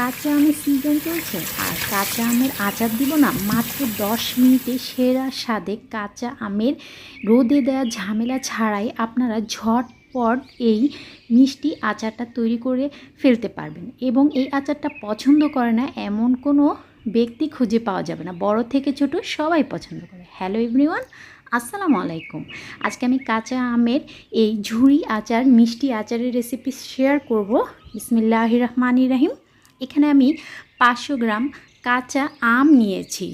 কাঁচা আমের সিজন চলছে আর কাঁচা আমের আচার দিব না, মাত্র দশ মিনিটে সেরা স্বাদে কাঁচা আমের রোদে দেওয়া ঝামেলা ছাড়াই আপনারা ঝটপট এই মিষ্টি আচারটা তৈরি করে ফেলতে পারবেন এবং এই আচারটা পছন্দ করে না, এমন কোনো ব্যক্তি খুঁজে পাওয়া যাবে না। বড় থেকে ছোট সবাই পছন্দ করে। হ্যালো এভরিওয়ান আসসালামু আলাইকুম। আজকে আমি কাঁচা আমের এই ঝুড়ি আচার, মিষ্টি আচারের রেসিপি শেয়ার করব। বিসমিল্লাহ রহমানি রাহিম। এখানে আমি পাঁচশো গ্রাম কাঁচা আম নিয়েছি।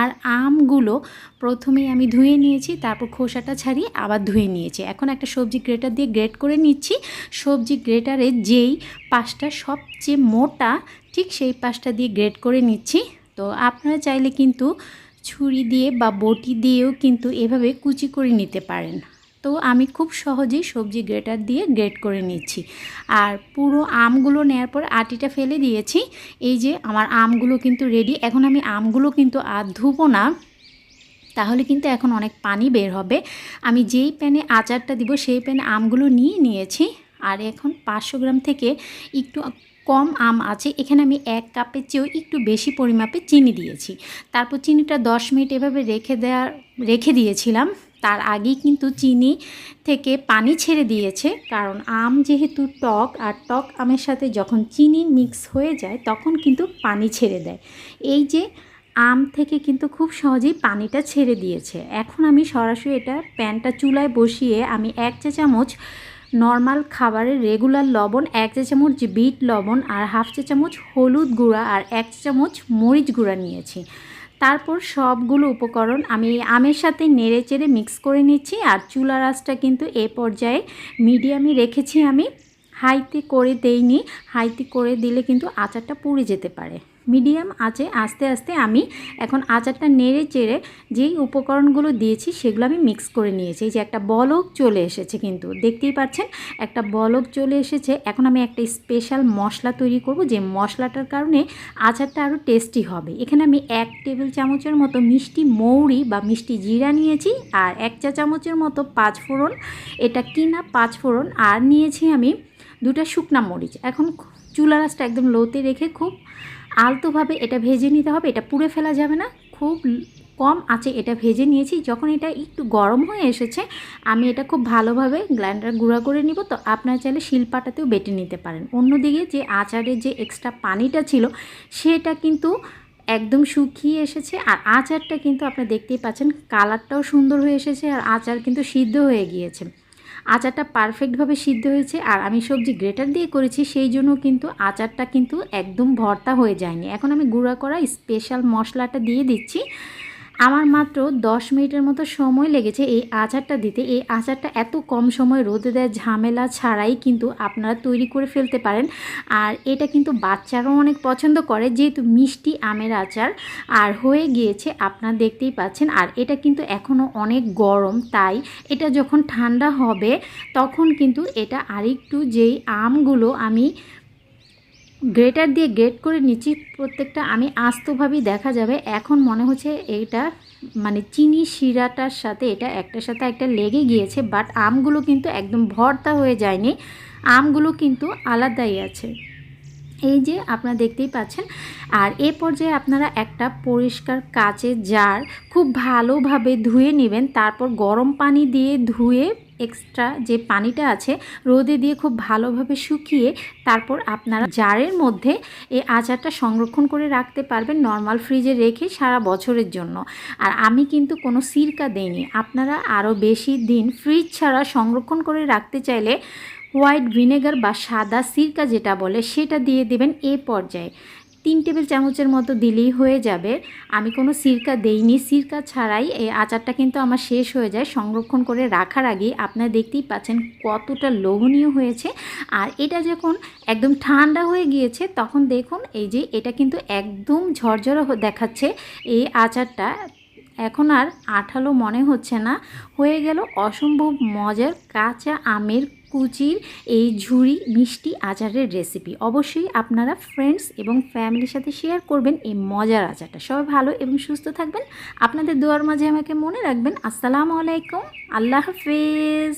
আর আমগুলো প্রথমেই আমি ধুয়ে নিয়েছি, তারপর খোসাটা ছাড়িয়ে আবার ধুয়ে নিয়েছি। এখন একটা সবজি গ্রেটার দিয়ে গ্রেট করে নিচ্ছি। সবজি গ্রেটারে যেই পাশটা সবচেয়ে মোটা, ঠিক সেই পাশটা দিয়ে গ্রেট করে নিচ্ছি। তো আপনারা চাইলে কিন্তু ছুরি দিয়ে বা বটি দিয়েও কিন্তু এভাবে কুচি করে নিতে পারেন। তো আমি খুব সহজেই সবজি গ্রেটার দিয়ে গ্রেট করে নিচ্ছি। আর পুরো আমগুলো নেওয়ার পর আটিটা ফেলে দিয়েছি। এই যে আমার আমগুলো কিন্তু রেডি এখন আমি আমগুলো কিন্তু আর ধুবো না। তাহলে কিন্তু এখন অনেক পানি বের হবে। আমি যেই প্যানে আচারটা দিব, সেই প্যানে আমগুলো নিয়ে নিয়েছি। আর এখন পাঁচশো গ্রাম থেকে একটু কম আম আছে। এখানে আমি এক কাপের চেয়েও একটু বেশি পরিমাপে চিনি দিয়েছি। তারপর চিনিটা দশ মিনিট এভাবে রেখে দেওয়ার রেখে দিয়েছিলাম। তার আগেই কিন্তু চিনি থেকে পানি ছেড়ে দিয়েছে। কারণ আম যেহেতু টক আর টক আমের সাথে যখন চিনি মিক্স হয়ে যায়, তখন কিন্তু পানি ছেড়ে দেয়। এই যে আম থেকে কিন্তু খুব সহজেই পানিটা ছেড়ে দিয়েছে। এখন আমি সরাসরি এটা প্যানটা চুলায় বসিয়ে আমি এক চা চামচ নর্মাল খাবারের রেগুলার লবণ, এক চা চামচ বিট লবণ আর হাফ চা চামচ হলুদ গুঁড়া আর এক চা চামচ মরিচ গুঁড়া নিয়েছি। তারপর সবগুলো উপকরণ আমি আমের সাথে নেড়ে চেড়ে মিক্স করে নিচ্ছি আর চুলা রাসটা কিন্তু এ পর্যায়ে মিডিয়ামে রেখেছি আমি। হাইতে করে দেইনি। হাইতে করে দিলে কিন্তু আচারটা পুড়ে যেতে পারে। মিডিয়াম আঁচে আস্তে আস্তে আমি এখন আচারটা নেড়ে চেড়ে যেই উপকরণগুলো দিয়েছি সেগুলো আমি মিক্স করে নিয়েছি। এই যে একটা বলক চলে এসেছে কিন্তু, দেখতেই পাচ্ছেন? একটা বলক চলে এসেছে। এখন আমি একটা স্পেশাল মশলা তৈরি করব, যে মশলাটার কারণে আচারটা আরও টেস্টি হবে। এখানে আমি এক টেবিল চামচের মতো মিষ্টি মৌরি বা মিষ্টি জিরা নিয়েছি আর এক চা চামচের মতো পাঁচ ফোড়ন। এটা কিনা পাঁচ ফোড়ন? আর নিয়েছি আমি দুটা শুকনা মরিচ। এখন চুলা রাসটা একদম লোতে রেখে খুব আলতোভাবে এটা ভেজে নিতে হবে। এটা পুড়ে ফেলা যাবে না। খুব কম আছে এটা ভেজে নিয়েছি। যখন এটা একটু গরম হয়ে এসেছে, আমি এটা খুব ভালোভাবে গ্রাইন্ডার গুঁড়া করে নিব। তো আপনারা চাইলে শিলপাটাতেও বেটে নিতে পারেন। অন্যদিকে যে আচারের যে এক্সট্রা পানিটা ছিল, সেটা কিন্তু একদম শুকিয়ে এসেছে। আর আচারটা কিন্তু আপনারা দেখতেই পাচ্ছেন, কালারটাও সুন্দর হয়ে এসেছে। আর আচার কিন্তু সিদ্ধ হয়ে গিয়েছে। আচারটা পারফেক্টভাবে সিদ্ধ হয়েছে আর আমি সবজি গ্রেটার দিয়ে করেছি, সেই জন্য কিন্তু আচারটা কিন্তু একদম ভর্তা হয়ে যায়নি। এখন আমি গুঁড়া করা স্পেশাল মশলাটা দিয়ে দিচ্ছি। আমার মাত্র দশ মিনিটের মতো সময় লেগেছে এই আচারটা দিতে। এই আচারটা এত কম সময় রোদে দেয় ঝামেলা ছাড়াই কিন্তু আপনারা তৈরি করে ফেলতে পারেন। আর এটা কিন্তু বাচ্চারাও অনেক পছন্দ করে, যেহেতু মিষ্টি আমের আচার। আর হয়ে গিয়েছে, আপনারা দেখতেই পাচ্ছেন। আর এটা কিন্তু এখনও অনেক গরম, তাই এটা যখন ঠান্ডা হবে, তখন কিন্তু এটা আরেকটু যেই আমগুলো আমি গ্রেটার দিয়ে গ্রেট করে নিচ্ছি প্রত্যেকটা, আমি আস্তভাবেই দেখা যাবে। এখন মনে হচ্ছে এইটা মানে চিনি শিরাটার সাথে, এটা একটার সাথে একটা লেগে গিয়েছে বাট আমগুলো কিন্তু একদম ভর্তা হয়ে যায়নি। আমগুলো কিন্তু আলাদাই আছে। এই যে আপনারা দেখতেই পাচ্ছেন, আর এ পর্যায়ে আপনারা একটা পরিষ্কার কাচের জার খুব ভালোভাবে ধুয়ে নেবেন, তারপর গরম পানি দিয়ে ধুয়ে এক্সট্রা যে পানিটা আছে, রোদে দিয়ে খুব ভালোভাবে শুকিয়ে তারপর আপনারা জারের মধ্যে এই আচারটা সংরক্ষণ করে রাখতে পারবেন নর্মাল ফ্রিজে রেখে সারা বছরের জন্য। আর আমি কিন্তু কোনো সিরকা দেইনি। আপনারা আরও বেশি দিন ফ্রিজ ছাড়া সংরক্ষণ করে রাখতে চাইলে হোয়াইট ভিনেগার বা সাদা সিরকা যেটা বলে, সেটা দিয়ে দেবেন এ পর্যায়ে। তিন টেবিল চামচের মতো দিলেই হয়ে যাবে। আমি কোনো সিরকা দেইনি। সিরকা ছাড়াই এই আচারটা কিন্তু আমার শেষ হয়ে যায়। সংরক্ষণ করে রাখার আগে আপনারা দেখতেই পাচ্ছেন কতটা লোভনীয় হয়েছে। আর এটা যখন একদম ঠান্ডা হয়ে গিয়েছে, তখন দেখুন এই যে এটা কিন্তু একদম ঝরঝরা দেখাচ্ছে। এই আচারটা এখন আর আঠালো মনে হচ্ছে না। হয়ে গেল অসম্ভব মজার কাঁচা আমের কুচির এই ঝুড়ি মিষ্টি আচারের রেসিপি অবশ্যই আপনারা ফ্রেন্ডস এবং ফ্যামিলির সাথে শেয়ার করবেন এই মজার আচারটা। সবাই ভালো এবং সুস্থ থাকবেন। আপনাদের দোয়ার মাঝে আমাকে মনে রাখবেন। আসসালামু আলাইকুম। আল্লাহ হাফেজ।